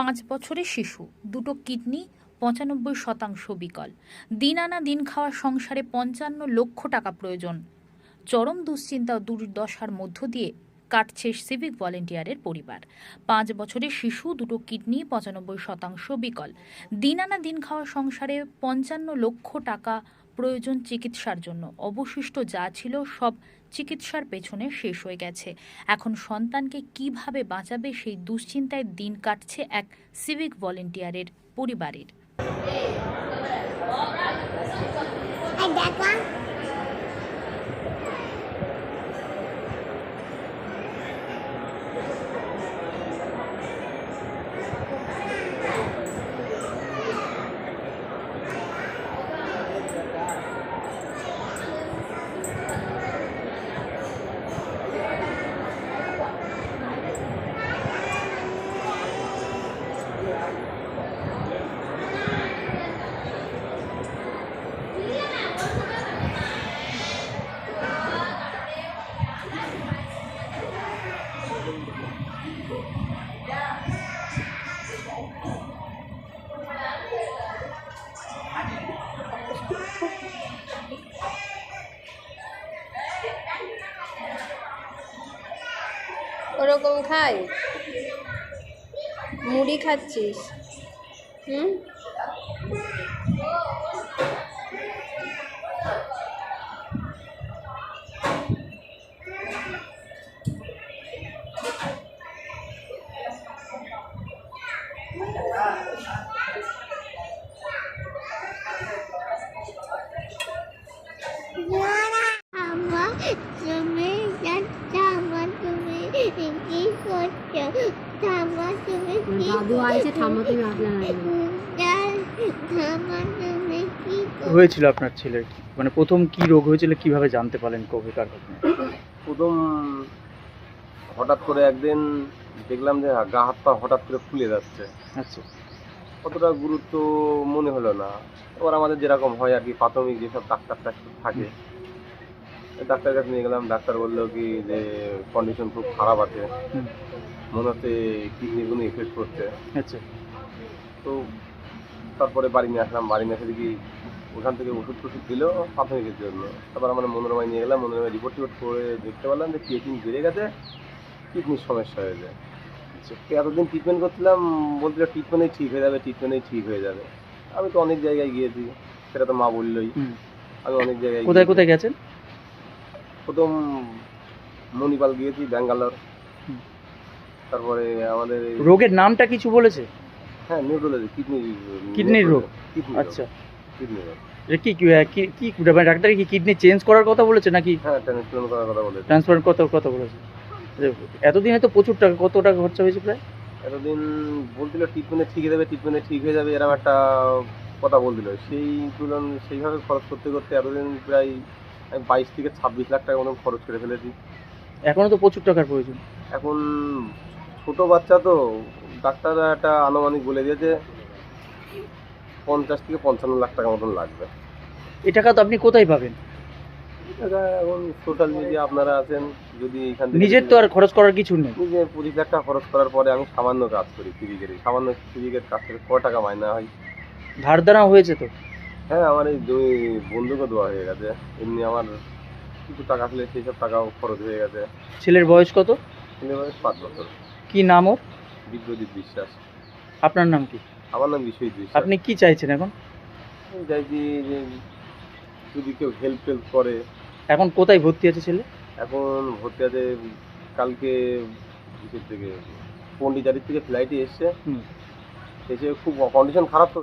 পাঁচ বছরের শিশু, দুটো কিডনি, পঁচানব্বই শতাংশ বিকল। দিন আনা দিন খাওয়া সংসারে পঞ্চান্ন লক্ষ টাকা প্রয়োজন। চরম দুশ্চিন্তা ও দুর্দশার মধ্য দিয়ে কাটছে সিভিক ভলেন্টিয়ারের পরিবার। পাঁচ বছরের শিশু, দুটো কিডনি, পঁচানব্বই শতাংশ বিকল। দিন আনা দিন খাওয়া সংসারে পঞ্চান্ন লক্ষ টাকা প্রয়োজন চিকিৎসার জন্য। অবশিষ্ট যা ছিল সব চিকিৎসার পেছনে শেষ হয়ে গেছে। এখন সন্তানকে কীভাবে বাঁচাবে সেই দুশ্চিন্তায় দিন কাটছে এক সিভিক ভলেন্টিয়ারের পরিবারের। ওরকম খাই। মুড়ি খাচ্ছিস? হুম? তুমি আমার তুমি কি করছ। আমার তুমি দাদু আছে ঠাম্মা তুমি আসলে তুমি কি হয়েছিল আপনার ছেলের মানে প্রথম কি রোগ হয়েছিল কীভাবে জানতে পারলেন কবিকার ঘটনা? প্রথম হঠাৎ করে একদিন দেখলাম যে গা হাত পা হঠাৎ করে ফুলে যাচ্ছে। আচ্ছা। অতটা গুরুত্ব মনে হলো না। এবার আমাদের যেরকম হয় আর কি প্রাথমিক যেসব ডাক্তার টাক্তার থাকে ডাক্তার কাছে নিয়ে গেলাম ডাক্তার বলল কি যে কন্ডিশন খুব খারাপ আছে। মনে হচ্ছে কিডনি কোনো এফেক্ট করছে আচ্ছা। তো তারপরে বাড়ি নিয়ে আসলাম বাড়ি নিয়ে এসে দেখি ওখান থেকে ওষুধ টষুধ দিল প্রাথমিকের জন্য। তারপর আমরা মনোরমায় নিয়ে গেলাম মনোরমায় রিপোর্ট টিপোর্ট করে দেখতে পারলাম যে ক্রিয়েটিন বেড়ে গেছে কিডনির সমস্যা হয়েছে আচ্ছা এতদিন ট্রিটমেন্ট করছিলাম বলছিল ট্রিটমেন্টেই ঠিক হয়ে যাবে ট্রিটমেন্টেই ঠিক হয়ে যাবে। আমি তো অনেক জায়গায় গিয়েছি সেটা তো মা বললোই। আমি অনেক জায়গায় কোথায় কোথায় গেছেন? প্রথম মণিপাল গিয়েছি ব্যাঙ্গালোর। তারপরে আমাদের রোগের নামটা কিছু বলেছে? হ্যাঁ নিউরোলজি কিডনি কিডনির রোগ? আচ্ছা। কিডনি রোগ। কি কি কি মানে ডাক্তার কি কিডনি চেঞ্জ করার কথা বলেছে নাকি হ্যাঁ ট্রান্সপ্লান্ট করার কথা বলেছে। ট্রান্সপ্লান্ট কত কথা বলেছে? এতদিনে হয়তো প্রচুর টাকা কত টাকা খরচা হয়েছে প্রায়? এতদিন বলছিল ট্রিটমেন্টে ঠিক হয়ে যাবে ট্রিটমেন্টে ঠিক হয়ে যাবে এরকম একটা কথা বলছিল। সেই তুলন সেইভাবে খরচ করতে করতে এতদিন প্রায় আমি বাইশ থেকে ছাব্বিশ লাখ টাকা মতো খরচ করে ফেলেছি। এখনও তো প্রচুর টাকার প্রয়োজন। এখন ছোট বাচ্চা তো ডাক্তাররা একটা আনুমানিক বলে দিয়েছে পঞ্চাশ থেকে পঞ্চান্ন লাখ টাকা মতন লাগবে। এই টাকা তো আপনি কোথায় পাবেন? এটা এখন সোশ্যাল মিডিয়া আপনারা আছেন যদি এখান থেকে নিজের তো আর খরচ করার কিছু নেই। নিজে পঁচিশ লাখ টাকা খরচ করার পরে আমি সামান্য কাজ করি ফিজিকের সামান্য ফিজিকের কাজ থেকে ক টাকা মাইনা হয়? ধার দেনা হয়েছে তো। হ্যাঁ আমার এই দুই বন্ধুকে দেওয়া হয়ে গেছে। এমনি আমার কিছু টাকা ছিল সেই সব টাকাও খরচ হয়ে গেছে। ছেলের বয়স কত? ছেলে বয়স পাঁচ বছর। কি নাম ওর? বিদ্যুৎ বিশ্বাস। আপনার নাম কি? আমার নাম বিশ্বজিৎ বিশ্বাস। আপনি কি চাইছেন এখন? আমি চাইছি যে যদি কেউ হেল্প টেল্প করে এখন কোথায় ভর্তি আছে ছেলে? এখন ভর্তি আছে কালকে থেকে পন্ডিচারির থেকে ফ্লাইটে এসছে। এসে খুব কন্ডিশন খারাপ তো।